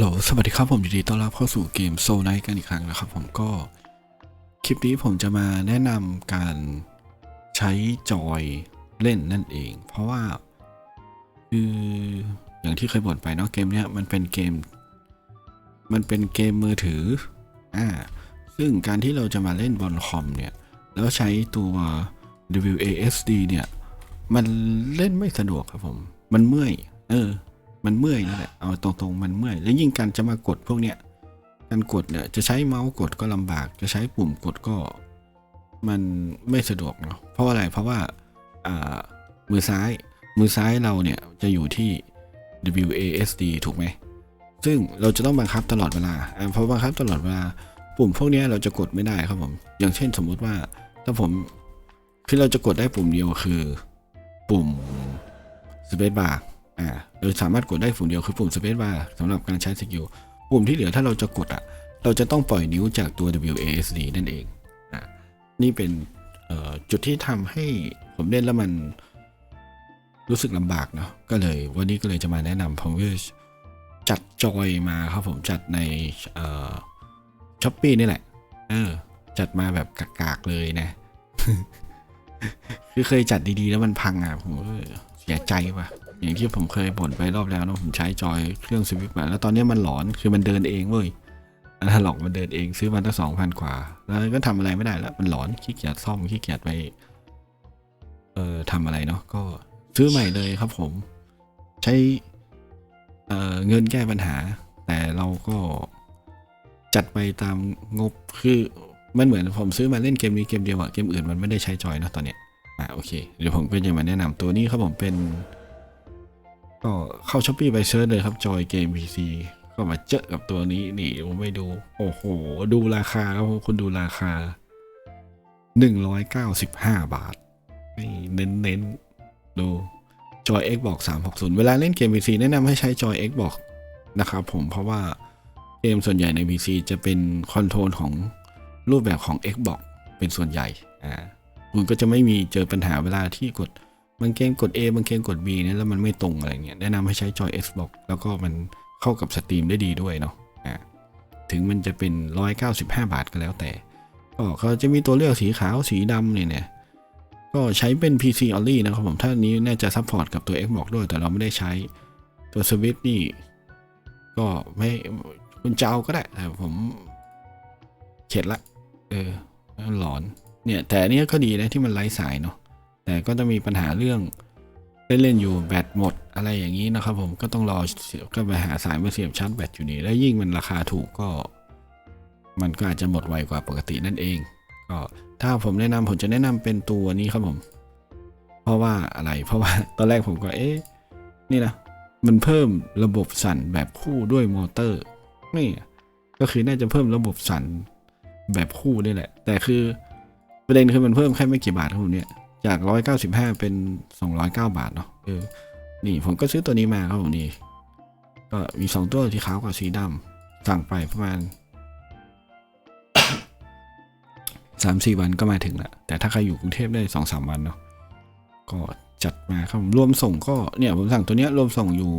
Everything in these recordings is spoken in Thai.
โหล สวัสดีครับผมยินดีต้อนรับเข้าสู่เกมโซไนกันอีกครั้งนะครับ ผมก็ คลิปนี้ผมจะมาแนะนำการใช้จอยเล่นนั่นเอง เพราะว่า คืออย่างที่เคยบ่นไปเนาะเกมเนี้ยมันเป็นเกม มันเป็นเกมมือถืออ่าซึ่งการที่เราจะมาเล่นบนคอมเนี่ย แล้วใช้ตัว WASD เนี่ย มันเล่นไม่สะดวกครับผม มันเมื่อย เออ มันเมื่อยนั่นแหละเอาตรงๆมันเมื่อย แล้วยิ่งการจะมากดพวกเนี้ยการกดเนี่ยจะใช้เมาส์กดก็ลำบาก จะใช้ปุ่มกดก็ มันไม่สะดวกเนาะเพราะอะไรเพราะว่าอ่ามือซ้ายมือซ้ายเราเนี่ยจะอยู่ที่ WASD ถูกไหมซึ่งเราจะต้องบังคับตลอดเวลาอ่าพอบังคับตลอดเวลาปุ่มพวกเนี้ยเราจะกดไม่ได้ครับผมอย่างเช่นสมมุติว่าถ้าผมคือเราจะกดได้ปุ่มเดียวคือ ปุ่ม Space Bar อ่าเราสามารถกดได้ปุ่มเดียวคือปุ่ม Space Bar สำหรับการใช้สกิลปุ่มที่เหลือถ้าเราจะกดอะ เราจะต้องปล่อยนิ้วจากตัว WASD นั่นเองอ่านี่เป็นจุดที่ทำให้ผมเล่นแล้วมันรู้สึกลำบากเนาะก็เลยวันนี้ก็เลยจะมาแนะนำผมก็จัดจอยมาครับผมจัดในช้อปปี้นี่แหละ เออ จัดมาแบบกากๆเลยนะ คือเคยจัดดีๆแล้วมันพังอะผมก็เสียใจว่ะ อย่างที่ผมเคยบ่นไปรอบแล้วเนะผมใช้จอยเครื่องสวิตมาแล้วตอนนี้มันหลอนคือมันเดินเองเว้ยอันนั้นหลอกมันเดินเองซื้อมาตั้งสองพันกว่า แล้วก็ทำอะไรไม่ได้แล้วมันหลอนขี้เกียจซ่อมขี้เกียจไปเอ่อทำอะไรเนาะก็ซื้อใหม่เลยครับผม ใช้เอ่อเงินแก้ปัญหา แต่เราก็จัดไปตามงบคือมันเหมือนผมซื้อมาเล่นเกมนี้เกมเดียวอะเกมอื่นมันไม่ได้ใช้จอยเนะตอนเนี้ยอะโอเค เดี๋ยวผมก็จะมาแนะนำตัวนี้ครับผมเป็น ก็เข้าช้อปปี้ไปเซิร์ชเลยครับจอยเกม PC ก็มาเจอกับตัวนี้นี่ผมไม่ดู โอ้โห ดูราคาครับผมคุณดูราคา 195 บาท นี่เน้นเน้นๆดูจอย Xbox 360 เวลาเล่นเกม PC แนะนำให้ใช้จอย Xbox นะครับผมเพราะว่าเกมส่วนใหญ่ใน PC จะเป็นคอนโทรลของรูปแบบของ Xbox เป็นส่วนใหญ่อ่าคุณก็จะไม่มีเจอปัญหาเวลาที่กด บางเกมกด A บางเกมกด B เนี่ยแล้วมันไม่ตรงอะไรเงี้ยแนะนำให้ใช้จอย Xbox แล้วก็มันเข้ากับสตรีมได้ดีด้วยเนาะอ่าถึงมันจะเป็น 195 บาทก็แล้วแต่ก็เขาจะมีตัวเลือกสีขาวสีดำเนี่ยเนี่ยก็ใช้เป็น PC only นะครับผมถ้านี้น่าจะซัพพอร์ตกับตัว Xbox ด้วย แต่เราไม่ได้ใช้ตัวสวิตนี่ ก็ไม่คุณเจะเอาก็ได้แต่ผมเข็ดละ เออหลอนเนี่ย แต่อันเนี้ยก็ดีนะที่มันไร้สายเนาะ แต่ก็จะมีปัญหาเรื่องเล่นเล่นๆอยู่แบตหมดอะไรอย่างนี้นะครับ ผมก็ต้องรอก็ไปหาสายมาเสียบชาร์จแบตอยู่นี่แล้วยิ่งมันราคาถูกก็ มันก็อาจจะหมดไวกว่าปกตินั่นเอง ก็ถ้าผมแนะนำผมจะแนะนำเป็นตัวนี้ครับผม เพราะว่าอะไรเพราะว่าตอนแรกผมก็เอ๊ะนี่นะมันเพิ่มระบบสั่นแบบคู่ด้วยมอเตอร์นี่ก็คือน่าจะเพิ่มระบบสั่นแบบคู่นี่แหละ แต่คือประเด็นคือมันเพิ่มแค่ไม่กี่บาทครับผมเนี่ย จาก 195 เป็น 209 บาทเนาะเออนี่ผมก็ซื้อตัวนี้มาครับผมนี่ ก็มี 2 ตัวสีขาวกับสีดำสั่งไปประมาณสามสี่วันก็มาถึงละแต่ถ้าใครอยู่กรุงเทพได้สองสามวันเนาะก็จัดมาครับผมรวมส่งก็เนี่ยผมสั่งตัวเนี้ยรวมส่งอยู่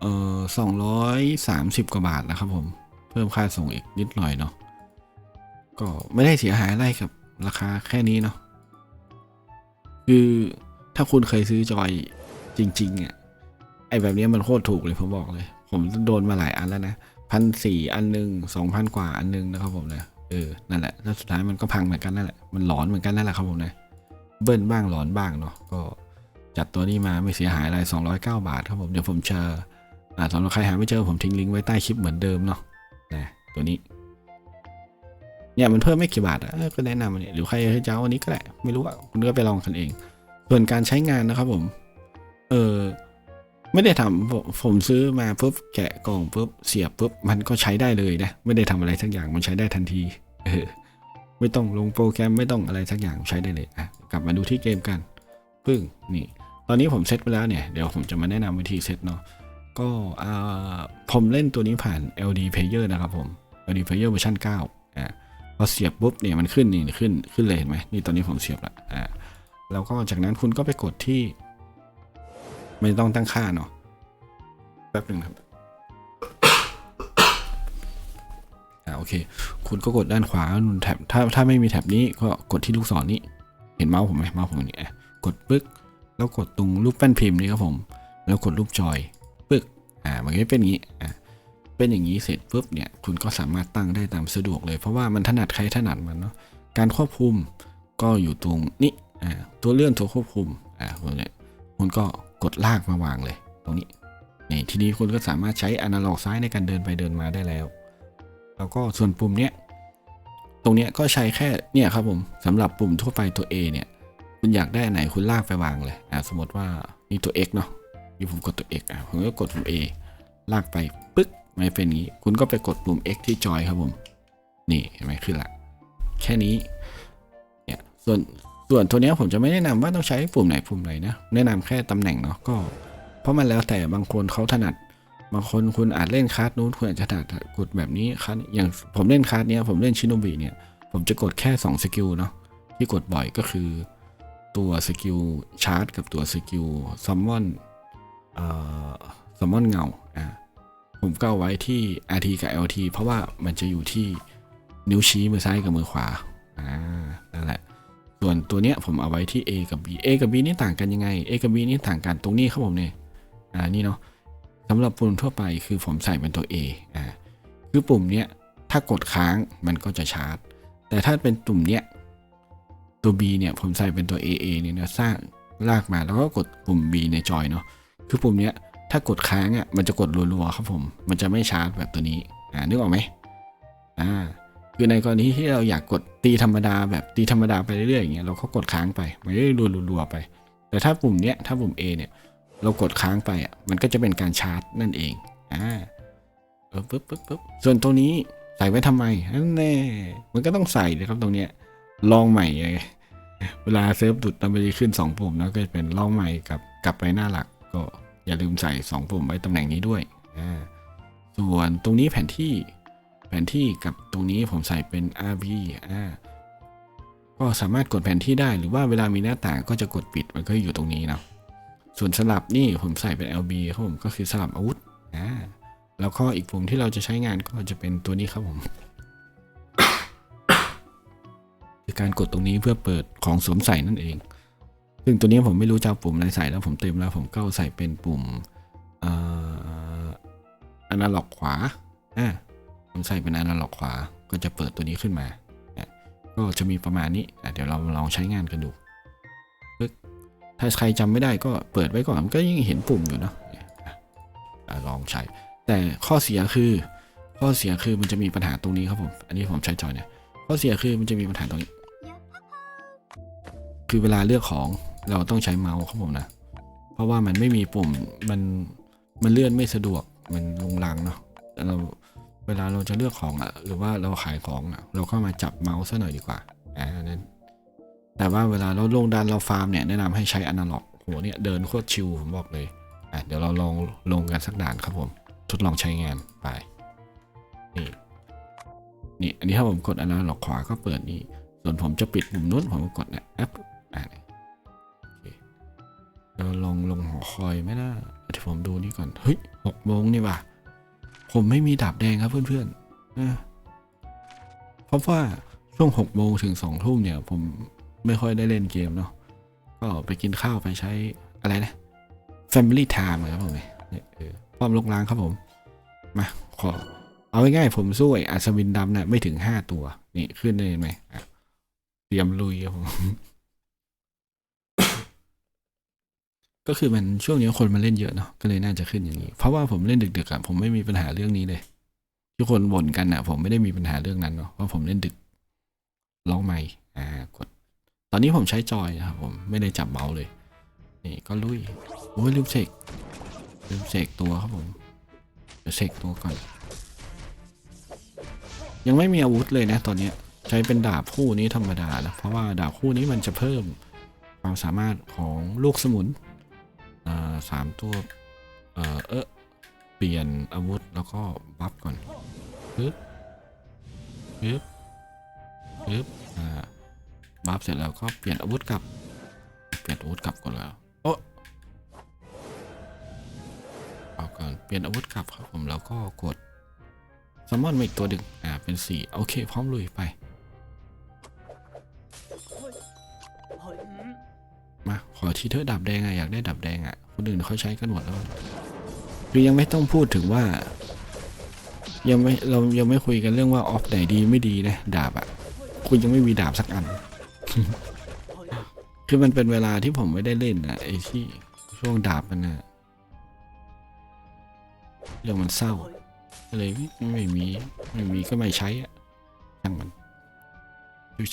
เอ่อสองร้อยสามสิบกว่าบาทนะครับผม เพิ่มค่าส่งอีกนิดหน่อยเนาะก็ไม่ได้เสียหายอะไรกับราคาแค่นี้เนาะ คือถ้าคุณเคยซื้อจอยจริงๆอะไอแบบนี้มันโคตรถูกเลยผมบอกเลย ผมโดนมาหลายอันแล้วนะพันสี่อันหนึ่งสองพันกว่าอันหนึงนะครับผมนะเออนั่นแหละแล้วสุดท้ายมันก็พังเหมือนกันนั่นแหละมันหลอนเหมือนกันนั่นแหละครับผมนะเบิ้ลบ้างหลอนบ้างเนาะก็จัดตัวนี้มาไม่เสียหายอะไร209 บาทครับผมเดี๋ยวผมจะอ่าสำหรับใครหาไม่เจอผมทิ้งลิงก์ไว้ใต้คลิปเหมือนเดิมเนาะนะตัวนี้ เนี่ยมันเพิ่มไม่กี่บาทอะก็แนะนำอันนี้หรือใครจะเอาอันนี้ก็ได้ไม่รู้อะคุณก็ไปลองกันเอง ส่วนการใช้งานนะครับผม เออไม่ได้ทำผมผมซื้อมาปุ๊บแกะกล่องปุ๊บเสียบปุ๊บมันก็ใช้ได้เลยนะไม่ได้ทำอะไรสักอย่างมันใช้ได้ทันที เออ ไม่ต้องลงโปรแกรมไม่ต้องอะไรสักอย่างใช้ได้เลยอะกลับมาดูที่เกมกันปึ้งนี่ ตอนนี้ผมเซตไปแล้วเนี่ยเดี๋ยวผมจะมาแนะนำวิธีเซตเนาะก็อ่าผมเล่นตัวนี้ผ่าน LD Player นะครับผม LD Player เวอร์ชัน9อ่า พอเสียบปุ๊บเนี่ยมันขึ้นนี่ขึ้นขึ้นเลยเห็นไหมนี่ตอนนี้ผมเสียบละอ่าแล้วก็จากนั้นคุณก็ไปกดที่ ไม่ต้องตั้งค่าเนาะแป๊บหนึ่งครับอ่าโอเค คุณก็กดด้านขวาแท็บถ้าถ้าไม่มีแท็บนี้ก็กดที่ลูกศรนี้ เห็นเมาส์ผมไหมเมาส์ผมนี่กดปึ๊กแล้วกดตรงรูปแป้นพิมพ์นี่ครับผม แล้วกดรูปจอยปึ๊กอ่ามันก็เป็นอย่างนี้อ่า เป็นอย่างนี้เสร็จปุ๊บเนี่ยคุณก็สามารถตั้งได้ตามสะดวกเลย เพราะว่ามันถนัดใครถนัดมันเนาะการควบคุมก็อยู่ตรงนี้อ่าตัวเลื่อนตัวควบคุมอ่าคุณเนี่ยคุณก็กดลากมาวางเลย ตรงนี้นี่ทีนี้คุณก็สามารถใช้อนาล็อกซ้ายในการเดินไปเดินมาได้แล้ว แล้วก็ส่วนปุ่มเนี้ยตรงเนี้ยก็ใช้แค่เนี่ยครับผมสำหรับปุ่มทั่วไปตัว A เนี่ยคุณอยากได้อันไหนคุณลากไปวางเลยอ่าสมมติว่านี่ตัว X เนาะนี่ผมกดตัว X อะผมก็กดปุ่ม A ลากไปปึ๊ก ไม่เป็นอย่างนี้ คุณก็ไปกดปุ่ม X ที่จอยครับผม นี่เห็นไหมขึ้นละ แค่นี้เนี่ยส่วนส่วนตัวเนี้ยผมจะไม่แนะนำว่าต้องใช้ปุ่มไหนปุ่มไหนนะ แนะนำแค่ตำแหน่งเนาะก็ เพราะมันแล้วแต่บางคนเขาถนัด บางคนคุณอาจเล่นคาร์ดนู้นคุณอาจจะถนัดกดแบบนี้คาร์ดอย่างผมเล่นคาร์ดเนี้ยผมเล่นชิโนบิเนี่ยผมจะกดแค่2สกิลเนาะที่กดบ่อยก็คือตัวสกิลชาร์จกับตัวสกิลซัมมอนเอ่อซัมมอนเงาอ่า ผมก็เอาไว้ที่ RT กับ LT เพราะว่ามันจะอยู่ที่นิ้วชี้มือซ้ายกับมือขวา อ่า นั่นแหละ ส่วนตัวเนี้ยผมเอาไว้ที่ A กับ B A กับ B นี่ต่างกันยังไง A กับ B นี่ต่างกันตรงนี้ครับผมเนี่ย อ่า นี่เนาะสำหรับปุ่มทั่วไปคือผมใส่เป็นตัว A อ่า คือปุ่มเนี้ยถ้ากดค้างมันก็จะชาร์จ แต่ถ้าเป็นตุ่มเนี้ยตัว B เนี่ยผมใส่เป็นตัว AA เนี่ยนะสร้างลากมาแล้วก็กดปุ่ม B ในจอยเนาะ คือปุ่มเนี้ย ถ้ากดค้างอะมันจะกดรัวๆครับผม มันจะไม่ชาร์จแบบตัวนี้ อ่านึกออกไหมอ่าคือในกรณีที่เราอยากกดตีธรรมดาแบบตีธรรมดาไปเรื่อยๆอย่างเงี้ยเราก็กดค้างไปมันจะรัวๆไป แต่ถ้าปุ่มเนี้ยถ้าปุ่ม A เนี่ยเรากดค้างไปอะมันก็จะเป็นการชาร์จนั่นเองอ่าเออปึ๊บปึ๊บปึ๊บส่วนตัวนี้ใส่ไว้ทำไมนั่นแน่มันก็ต้องใส่เลยครับตรงเนี้ยลองใหม่ไงเวลาเซิร์ฟดุดมันจะขึ้น 2 ปุ่มแล้วก็จะเป็นลองใหม่กับกลับไปหน้าหลักก็ อย่าลืมใส่ 2 ปุ่มไว้ตำแหน่งนี้ด้วยอ่าส่วนตรงนี้แผนที่แผนที่กับตรงนี้ผมใส่เป็น RV อ่าก็สามารถกดแผนที่ได้หรือว่าเวลามีหน้าต่างก็จะกดปิดมันก็อยู่ตรงนี้เนาะส่วนสลับนี่ผมใส่เป็น LB ครับผมก็คือสลับอาวุธอ่าแล้วก็อีกปุ่มที่เราจะใช้งานก็จะเป็นตัวนี้ครับผมคือการกดตรงนี้เพื่อเปิดของสวมใส่นั่นเอง ซึ่งตัวนี้ผมไม่รู้จะปุ่มอะไรใส่แล้วผมเต็มแล้วผมก็ใส่เป็นปุ่มอ่ออนาล็อกขวาอ่าผมใส่เป็นอนาล็อกขวา ก็จะเปิดตัวนี้ขึ้นมาก็จะมีประมาณนี้เดี๋ยวเราลองใช้งานกันดู ถ้าใครจำไม่ได้ก็เปิดไว้ก่อนมันก็ยังเห็นปุ่มอยู่เนาะลองใช้ แต่ข้อเสียคือ ข้อเสียคือมันจะมีปัญหาตรงนี้ครับผม อันนี้ผมใช้จอยเนี่ย ข้อเสียคือมันจะมีปัญหาตรงนี้ คือเวลาเลือกของ เราต้องใช้เมาส์ครับผมนะ เพราะว่ามันไม่มีปุ่มมันมันเลื่อนไม่สะดวกมันลุงลังเนาะเราเวลาเราจะเลือกของอะหรือว่าเราขายของอะเราก็มาจับเมาส์ซะหน่อยดีกว่าอ่านั้นแต่ว่าเวลาเราลงดันเราฟาร์มเนี่ยแนะนำให้ใช้อนาล็อกโหเนี่ยเดินโคตรชิวผมบอกเลยอะเดี๋ยวเราลองลงกันสักด่านครับผมทดลองใช้งานไปนี่นี่อันนี้ถ้าผมกดอนาล็อกขวาก็เปิดนี่ส่วนผมจะปิดปุ่มนู้นผมก็กดเนี่ยแอปอ่านี่ เราลองลงหอคอยไหมนะเดี๋ยวผมดูนี่ก่อน เฮ้ยหกโมงนี่ว่ะ ผมไม่มีดาบแดงครับเพื่อนๆนะเพราะว่าช่วงหกโมงถึงสองทุ่มเนี่ย ผมไม่ค่อยได้เล่นเกมเนาะ ก็ไปกินข้าวไปใช้อะไรนะ Family Time ครับผมเนี่ยป้อมลกล้างครับผม มา ขอ เอาง่ายๆผมสู้ไอ้อัศวินดำเนี่ยไม่ถึงห้าตัว นี่ขึ้นได้ไหมเตรียมลุยครับผม ก็คือมันช่วงนี้คนมาเล่นเยอะเนาะก็เลยน่าจะขึ้นอย่างนี้ เพราะว่าผมเล่นดึกๆอะผมไม่มีปัญหาเรื่องนี้เลยที่คนบ่นกันอะผมไม่ได้มีปัญหาเรื่องนั้นเนาะเพราะผมเล่นดึกร้องไม่อ่ากด ตอนนี้ผมใช้จอยนะครับผมไม่ได้จับเมาส์เลย นี่ก็ลุยโอ้ยลืมเสกลืมเสกตัวครับผมเดี๋ยวเสกตัวก่อน ยังไม่มีอาวุธเลยนะ ตอนเนี้ยใช้เป็นดาบคู่นี้ธรรมดาแล้วเพราะว่าดาบคู่นี้มันจะเพิ่มความสามารถของลูกสมุน สามตัว เออเออเปลี่ยนอาวุธแล้วก็บัฟก่อนปึ๊บปึ๊บปึ๊บอ่าบัฟเสร็จแล้วก็เปลี่ยนอาวุธกลับ เปลี่ยนอาวุธกลับก่อนแล้วโอ้เอาก่อนเปลี่ยนอาวุธกลับครับผมแล้วก็กดแซลมอนมาอีกตัวดึงอ่าเป็นสี่โอเค พร้อมลุยไป อทีเถอดับแดงอะอยากได้ดับแดงอะคนอื่นเขาใช้กันหมดแล้วคือยังไม่ต้องพูดถึงว่า ยังไม่เรายังไม่คุยกันเรื่องว่าออฟไหนดีไม่ดีนะดาบอะคุณยังไม่มีดาบสักอัน คือมันเป็นเวลาที่ผมไม่ได้เล่นอะไอ้ที่ช่วงดาบมันอะเรื่องมันเศร้าก็เลยไม่ไม่มีไม่มีก็ไม่ใช้อะช่างมัน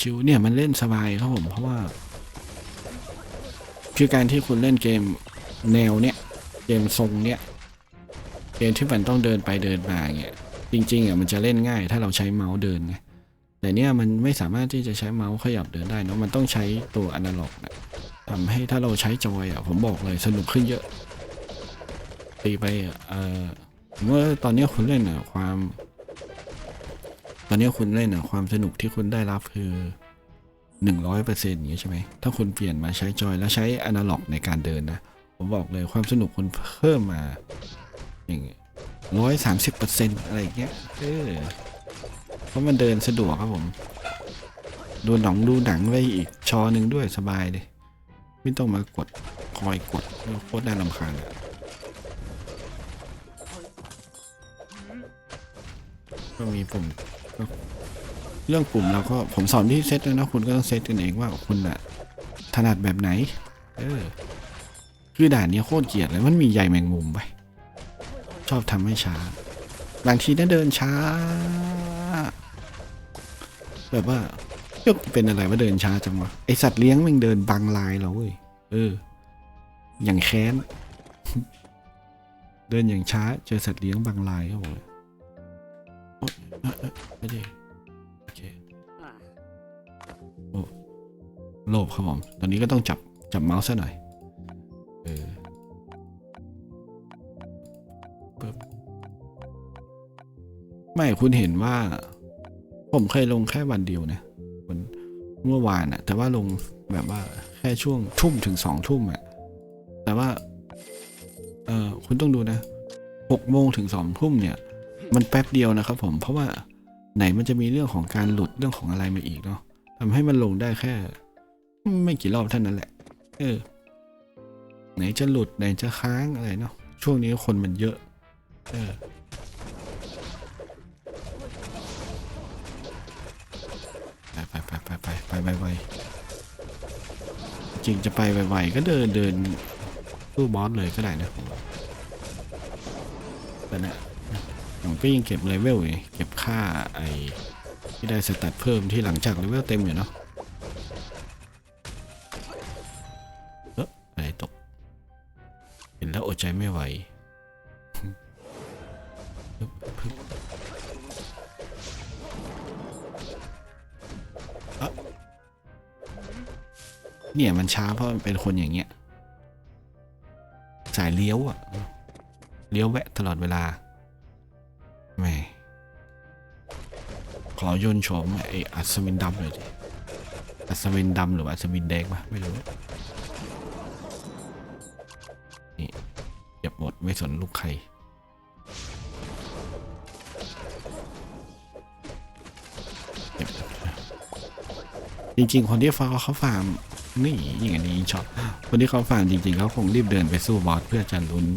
ชิวๆเนี่ยมันเล่นสบายครับผมเพราะว่า คือการที่คุณเล่นเกมแนวเนี้ยเกมทรงเนี้ยเกมที่มันต้องเดินไปเดินมาเงี้ยจริงๆอะมันจะเล่นง่ายถ้าเราใช้เมาส์เดินไงแต่เนี้ยมันไม่สามารถที่จะใช้เมาส์ขยับเดินได้เนะมันต้องใช้ตัวอนาล็อกนะทำให้ถ้าเราใช้จอยอะผมบอกเลยสนุกขึ้นเยอะตีไปอะเอ่อผมว่าตอนนี้คุณเล่นอะความ ตอนนี้คุณเล่นอะความสนุกที่คุณได้รับคือ หนึ่งร้อยเปอร์เซ็นต์อย่างี้ใช่ไหมถ้าคุณเปลี่ยนมาใช้จอยแล้วใช้อนาล็อกในการเดินนะ ผมบอกเลยความสนุกคุณเพิ่มมาอย่างร้อยสามสิบเปอร์เซ็นต์อะไรเงี้ยเออเพราะมันเดินสะดวกครับผม ดูหนังดูหนังไว้อีกชอหนึ่งด้วยสบายเลยไม่ต้องมากดคอยกดโคตรน่ารำคาญก็มีปุ่มก็ เรื่องปุ่มเราก็ผมสอนที่เซตแล้วนะคุณก็ต้องเซตกันเองว่าคุณอะถนัดแบบไหน เออ คือด่านนี้โคตรเกลียดเลยมันมีใยแมงมุมไป ชอบทำให้ช้า บางทีน่าเดินช้า แบบว่าเอ๊ะเป็นอะไรว่าเดินช้าจังวะไอสัตว์เลี้ยงมันเดินบังลายเราเว้ยเออ อย่างแค้น เดินอย่างช้า เจอสัตว์เลี้ยงบังลายเขาบอกเลยโอ๊ยเอ๊ะเอ๊ะไม่ได้โอ เคโอ้โลภครับผม ตอนนี้ก็ต้องจับจับเมาส์ซะหน่อย เออปึ๊บไม่คุณเห็นว่า ผมเคยลงแค่วันเดียวนะวันเมื่อวานอะแต่ว่าลงแบบว่าแค่ช่วงทุ่มถึงสองทุ่มอะแต่ว่า เออคุณต้องดูนะหกโมงถึงสองทุ่มเนี่ย มันแป๊บเดียวนะครับผมเพราะว่า ไหนมันจะมีเรื่องของการหลุดเรื่องของอะไรมาอีกเนาะทำให้มันลงได้แค่ ไม่กี่รอบเท่านั้นแหละ เออ ไหนจะหลุดไหนจะค้างอะไรเนาะช่วงนี้คนมันเยอะ เออไปไปไปไปไปไปไปจริงจะไปไวๆก็เดินเดินตู้บอสเลยก็ได้นะผมแต่นะ ก็ยังเก็บเลเวลไงเก็บค่าไอที่ได้สแตทเพิ่มที่หลังจากเลเวลเต็มอยู่เนาะเอ๊ะอะไรตก เห็นแล้วอดใจไม่ไหวเอ๊ะเนี่ยมันช้าเพราะมันเป็นคนอย่างเงี้ย สายเลี้ยวอะเลี้ยวแวะตลอดเวลา ขอยนโฉมไออัศวินดำเลยดิอัศวินดำหรือว่าอัศวินแดงวะไม่รู้นี่เก็บหมดไม่สนลูกใครจริง ๆ คนที่ฟาเขาฟาร์มนี่อย่างนี้ชอบคนที่เขาฟาร์มจริง ๆเขาคงรีบเดินไปสู้บอสเพื่อจะลุ้น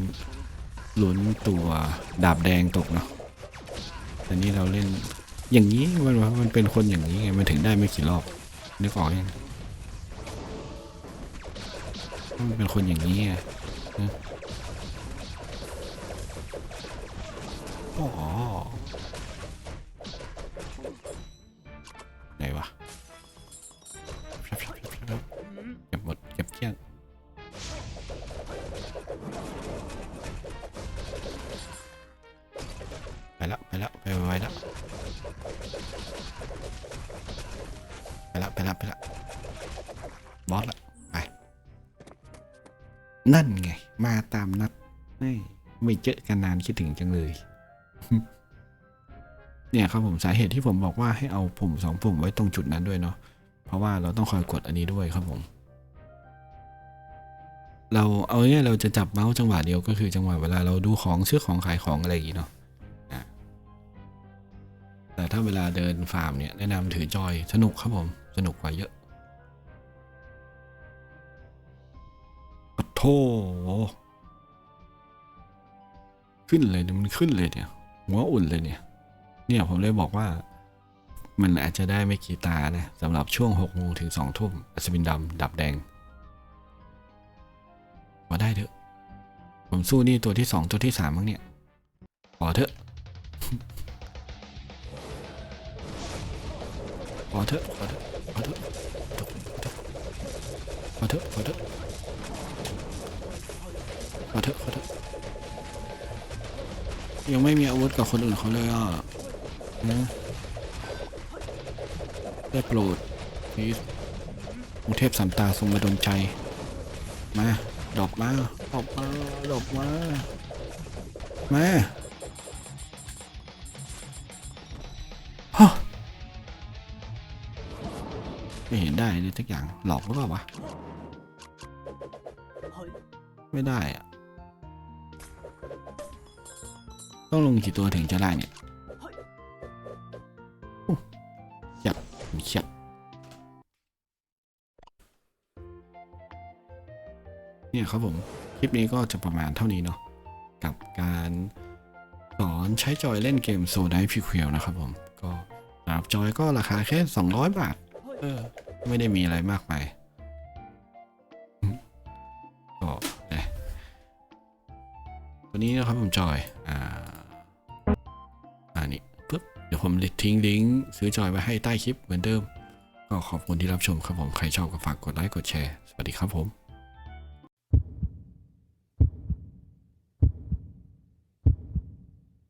ลุ้นตัวดาบแดงตกเนาะแต่นี่เราเล่น อย่างนี้มันมันเป็นคนอย่างนี้ไงมันถึงได้ไม่กี่รอบนึกออกยังมันเป็นคนอย่างนี้ไงอ๋อ นั่นไง มาตามนัด ไม่เจอกันนานคิดถึงจังเลย เนี่ยครับผมสาเหตุที่ผมบอกว่าให้เอาปุ่มสองปุ่มไว้ตรงจุดนั้นด้วยเนาะเพราะว่าเราต้องคอยกดอันนี้ด้วยครับผม เราเอาเนี่ยเราจะจับเมาส์จังหวะเดียวก็คือจังหวะเวลาเราดูของซื้อของขายของอะไรอย่างงี้เนาะแต่ถ้าเวลาเดินฟาร์มเนี่ยแนะนำถือจอยสนุกครับผม สนุกกว่าเยอะ ขึ้นเลยเนี่ยมันขึ้นเลยเนี่ย หัวอุ่นเลยเนี่ย เนี่ยผมเลยบอกว่า มันอาจจะได้ไม่กี่ตานะสำหรับช่วงหกโมงถึงสองทุ่มอัศวินดำดับแดง มาได้เถอะ ผมสู้นี่ตัวที่สองตัวที่สามมั้งเนี่ยขอเถอะขอเถอะขอเถอะขอเถอะ ขอเถอะขอเถอะขอเถอะขอเถอะยังไม่มีอาวุธกับคนอื่นเขาเลยอะนะได้โปรดพีสุเทพสันตาทรงมาดนใจ มา ดอกมา ดอกมา ดอกมา มา ไม่เห็นได้เลยทุกอย่างหลอกหรือเปล่าวะไม่ได้อะต้องลงกี่ตัวถึงจะได้เนี่ยอู้เฉียบเฉียบเนี่ยครับผมคลิปนี้ก็จะประมาณเท่านี้เนาะกับการสอนใช้จอยเล่นเกมโซด i พิเคียวนะครับผมก็จอยก็ราคาแค่ 200 บาท ออ ไม่ได้มีอะไรมากมายก็นะตัวนี้นะครับผมจอย อ่า อ่านี่ปึ๊บ เดี๋ยวผมทิ้งลิงก์ซื้อจอยไว้ให้ใต้คลิปเหมือนเดิม ก็ขอบคุณที่รับชมครับผม ใครชอบก็ฝากกดไลค์ กดแชร์ สวัสดีครับผม